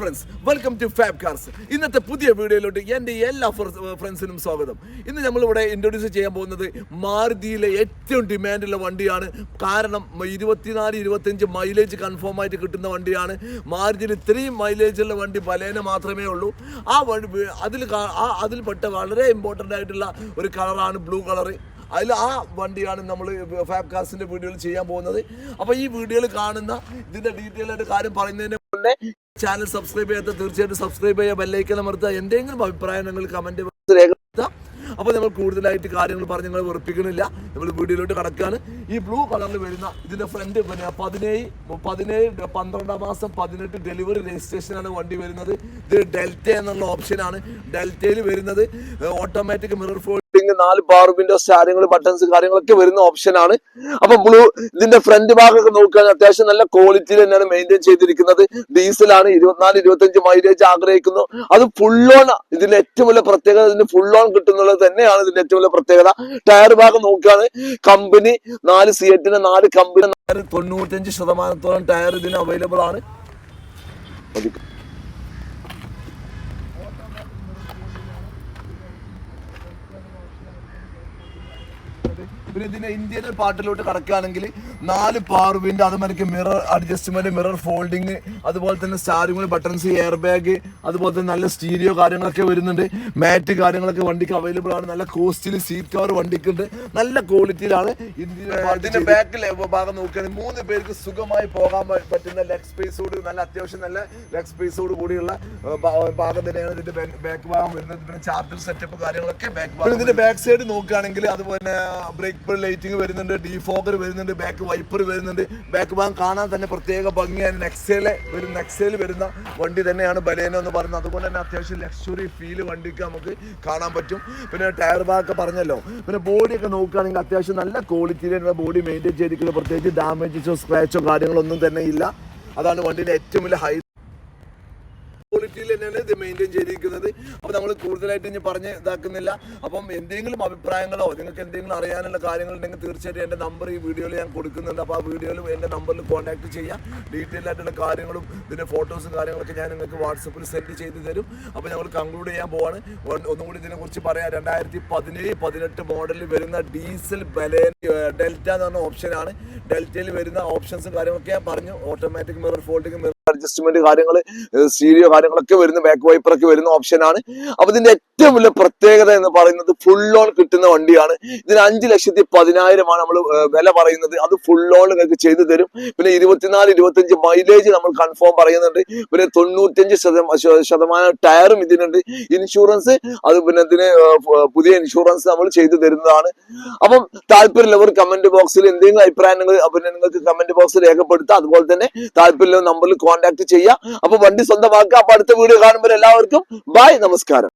Friends welcome to Fab Cars ഇന്നത്തെ പുതിയ വീഡിയോയിലോട്ട് എന്റെ എല്ലാ ഫ്രണ്ട്സിനും സ്വാഗതം. ഇന്ന് നമ്മളിവിടെ ഇൻട്രൊഡ്യൂസ് ചെയ്യാൻ പോകുന്നത് മാരുതിയിലെ ഏറ്റവും ഡിമാൻഡുള്ള വണ്ടിയാണ്. കാരണം ഇരുപത്തിനാല് ഇരുപത്തഞ്ച് മൈലേജ് കൺഫേം ആയിട്ട് കിട്ടുന്ന വണ്ടിയാണ്. മാരുതിയിൽ ഇത്രയും മൈലേജുള്ള വണ്ടി ബലേന മാത്രമേ ഉള്ളൂ. ആ വണ്ടി അതിൽ ആ അതിൽപ്പെട്ട വളരെ ഇമ്പോർട്ടന്റ് ആയിട്ടുള്ള ഒരു കളറാണ് ബ്ലൂ കളറ് അതിൽ ആ വണ്ടിയാണ് നമ്മൾ ഫാബ് കാർസിന്റെ വീഡിയോയിൽ ചെയ്യാൻ പോകുന്നത്. അപ്പോൾ ഈ വീഡിയോയിൽ കാണുന്ന ഇതിന്റെ ഡീറ്റെയിൽ ആയിട്ട് കാര്യം പറയുന്നതിന് മുന്നേ ചാനൽ സബ്സ്ക്രൈബ് ചെയ്യാത്ത തീർച്ചയായിട്ടും സബ്സ്ക്രൈബ് ചെയ്യുക ബെല്ലൈക്കൻ അമർത്തുക. എന്തെങ്കിലും അഭിപ്രായം നിങ്ങൾ കമന്റ് രേഖപ്പെടുത്താം. അപ്പോൾ നമ്മൾ കൂടുതലായിട്ട് കാര്യങ്ങൾ പറഞ്ഞ് നിങ്ങൾ ഉറപ്പിക്കണില്ല നമ്മൾ വീഡിയോയിലോട്ട് കടക്കുകയാണ് ഈ ബ്ലൂ കളറിൽ വരുന്ന ഇതിന്റെ ഫ്രണ്ട് പിന്നെ പതിനേഴ് പതിനേഴ് പന്ത്രണ്ടാം മാസം പതിനെട്ട് ഡെലിവറി രജിസ്ട്രേഷനാണ് വണ്ടി വരുന്നത്. ഇത് ഡെൽറ്റ എന്നുള്ള ഓപ്ഷനാണ് ഡെൽറ്റയിൽ വരുന്നത്. ഓട്ടോമാറ്റിക് മിറർ ഫോൾഡിങ് നാല് പവർ വിൻഡോസ് കാര്യങ്ങൾ ബട്ടൺസ് കാര്യങ്ങളൊക്കെ വരുന്ന ഓപ്ഷനാണ് അപ്പൊ ബ്ലൂ ഇതിന്റെ ഫ്രണ്ട് ഭാഗമൊക്കെ നോക്കുകയാണെങ്കിൽ അത്യാവശ്യം നല്ല ക്വാളിറ്റിയിൽ തന്നെയാണ് മെയിന്റെയിൻ ചെയ്തിരിക്കുന്നത്. ഡീസലാണ് ഇരുപത്തിനാല് ഇരുപത്തഞ്ച് മൈലേജ് ആഗ്രഹിക്കുന്നു. അത് ഫുൾ ഓൺ ഇതിന്റെ ഏറ്റവും വലിയ പ്രത്യേകത ഇതിന് ഫുൾ ഓൺ കിട്ടുന്നുള്ളത് തന്നെയാണ് ഇതിന്റെ ഏറ്റവും വലിയ പ്രത്യേകത. ടയർ ഭാഗം നോക്കുകയാണ്. കമ്പനി നാല് സിയറ്റിന് നാല് കമ്പനി തൊണ്ണൂറ്റഞ്ച് ശതമാനത്തോളം ടയർ ഇതിന് അവൈലബിൾ ആണ്. പിന്നെ ഇതിന്റെ ഇന്ത്യയിലെ പാട്ടിലോട്ട് കടക്കുകയാണെങ്കിൽ നാല് പാർവിന്റെ വിൻഡ് അതുമാതിരി മിറർ അഡ്ജസ്റ്റ്മെന്റ് മിറർ ഫോൾഡിങ് അതുപോലെ തന്നെ സ്റ്റാറിംഗ് ബട്ടൺസ് എയർ ബാഗ് അതുപോലെ തന്നെ നല്ല സ്റ്റീരിയോ കാര്യങ്ങളൊക്കെ വരുന്നുണ്ട്. മാറ്റ് കാര്യങ്ങളൊക്കെ വണ്ടിക്ക് അവൈലബിൾ ആണ്. നല്ല കോസ്റ്റിലി സീറ്റ് കവർ വണ്ടിക്കുണ്ട്. നല്ല ക്വാളിറ്റിയിലാണ് ഇതിന്റെ ബാക്കിൽ ഭാഗം നോക്കുകയാണെങ്കിൽ മൂന്ന് പേർക്ക് സുഖമായി പോകാൻ പറ്റുന്ന ലെഗ് സ്പേസോട് നല്ല അത്യാവശ്യം നല്ല ലെഗ് സ്പേസോട് കൂടിയുള്ള ഭാഗം തന്നെയാണ് ഇതിന്റെ ബാക്ക് ഭാഗം വരുന്നത്. പിന്നെ ചാർജർ സെറ്റപ്പ് കാര്യങ്ങളൊക്കെ ബാക്ക് ഭാഗം ഇതിന്റെ ബാക്ക് സൈഡ് നോക്കുകയാണെങ്കിൽ അതുപോലെ ബ്രേക്ക് ലൈറ്റിംഗ് വരുന്നുണ്ട് ഡീഫോഗർ വരുന്നുണ്ട് ബാക്ക് വൈപ്പർ വരുന്നുണ്ട്. ബാക്ക് ഭാഗം കാണാൻ തന്നെ പ്രത്യേക ഭംഗിയാണ്. നെക്സയിലെ ഒരു നെക്സയിൽ വരുന്ന വണ്ടി തന്നെയാണ് ബലേനോ എന്ന് പറയുന്നത്. അതുകൊണ്ട് തന്നെ അത്യാവശ്യം ലക്ഷറി ഫീൽ വണ്ടിക്ക് നമുക്ക് കാണാൻ പറ്റും. പിന്നെ ടയർ ഭാഗമൊക്കെ പറഞ്ഞല്ലോ. പിന്നെ ബോഡിയൊക്കെ നോക്കുകയാണെങ്കിൽ അത്യാവശ്യം നല്ല ക്വാളിറ്റിയിലുള്ള ബോഡി മെയിന്റെയിൻ ചെയ്തിരിക്കുന്നത്. പ്രത്യേകിച്ച് ഡാമേജസോ സ്ക്രാച്ചോ കാര്യങ്ങളൊന്നും തന്നെ ഇല്ല. അതാണ് വണ്ടിയുടെ ഏറ്റവും വലിയ ഹൈ ക്വാളിറ്റിയിൽ തന്നെയാണ് ഇത് മെയിന്റെയിൻ ചെയ്തിരിക്കുന്നത്. അപ്പോൾ നമ്മൾ കൂടുതലായിട്ട് ഇനി പറഞ്ഞ് ഇതാക്കുന്നില്ല. അപ്പം എന്തെങ്കിലും അഭിപ്രായങ്ങളോ നിങ്ങൾക്ക് എന്തെങ്കിലും അറിയാനുള്ള കാര്യങ്ങളുണ്ടെങ്കിൽ തീർച്ചയായിട്ടും എന്റെ നമ്പർ ഈ വീഡിയോയിൽ ഞാൻ കൊടുക്കുന്നുണ്ട്. അപ്പോൾ ആ വീഡിയോയിൽ എന്റെ നമ്പറിൽ കോൺടാക്ട് ചെയ്യാം. ഡീറ്റെയിൽ ആയിട്ടുള്ള കാര്യങ്ങളും ഇതിന്റെ ഫോട്ടോസും കാര്യങ്ങളൊക്കെ ഞാൻ നിങ്ങൾക്ക് വാട്സപ്പിൽ സെൻഡ് ചെയ്ത് തരും. അപ്പോൾ ഞങ്ങൾ കൺക്ലൂഡ് ചെയ്യാൻ പോവാണ്. ഒന്നുകൂടി ഒന്നും കൂടി ഇതിനെക്കുറിച്ച് പറയാം. രണ്ടായിരത്തി പതിനേഴ് പതിനെട്ട് മോഡലിൽ വരുന്ന ഡീസൽ ബലേൻ ഡെൽറ്റ എന്ന് പറഞ്ഞ ഓപ്ഷനാണ് ഡെൽറ്റയിൽ വരുന്ന ഓപ്ഷൻസും കാര്യങ്ങളൊക്കെ ഞാൻ പറഞ്ഞു. ഓട്ടോമാറ്റിക് മിറർ മിറർ അഡ്ജസ്റ്റ്മെന്റ് കാര്യങ്ങൾ സ്റ്റീരിയോ കാര്യങ്ങളൊക്കെ വരുന്ന ബാക്ക് വൈപ്പർ ഒക്കെ വരുന്ന ഓപ്ഷനാണ് അപ്പൊ ഇതിന്റെ ഏറ്റവും വലിയ പ്രത്യേകത എന്ന് പറയുന്നത് ഫുൾ ലോൺ കിട്ടുന്ന വണ്ടിയാണ്. ഇതിന് അഞ്ച് ലക്ഷത്തി പതിനായിരമാണ് നമ്മൾ വില പറയുന്നത്. അത് ഫുൾ ലോൺ നിങ്ങൾക്ക് ചെയ്തു തരും. പിന്നെ ഇരുപത്തിനാല് ഇരുപത്തഞ്ച് മൈലേജ് നമ്മൾ കൺഫേം പറയുന്നുണ്ട്. പിന്നെ തൊണ്ണൂറ്റഞ്ച് ശതമാനം ടയറും ഇതിനുണ്ട്. ഇൻഷുറൻസ് അത് പിന്നെ ഇതിന് പുതിയ ഇൻഷുറൻസ് നമ്മൾ ചെയ്തു തരുന്നതാണ്. അപ്പം താല്പര്യമുള്ളവർ കമന്റ് ബോക്സിൽ എന്തെങ്കിലും അഭിപ്രായങ്ങൾ പിന്നെ നിങ്ങൾക്ക് കമന്റ് ബോക്സിൽ രേഖപ്പെടുത്താം. അതുപോലെ തന്നെ താല്പര്യമുള്ള നമ്പറിൽ കോൺടാക്ട് ചെയ്യുക അപ്പൊ വണ്ടി സ്വന്തമാക്കുക അപ്പൊ അടുത്ത വീഡിയോ കാണുമ്പോൾ എല്ലാവർക്കും ബൈ നമസ്കാരം.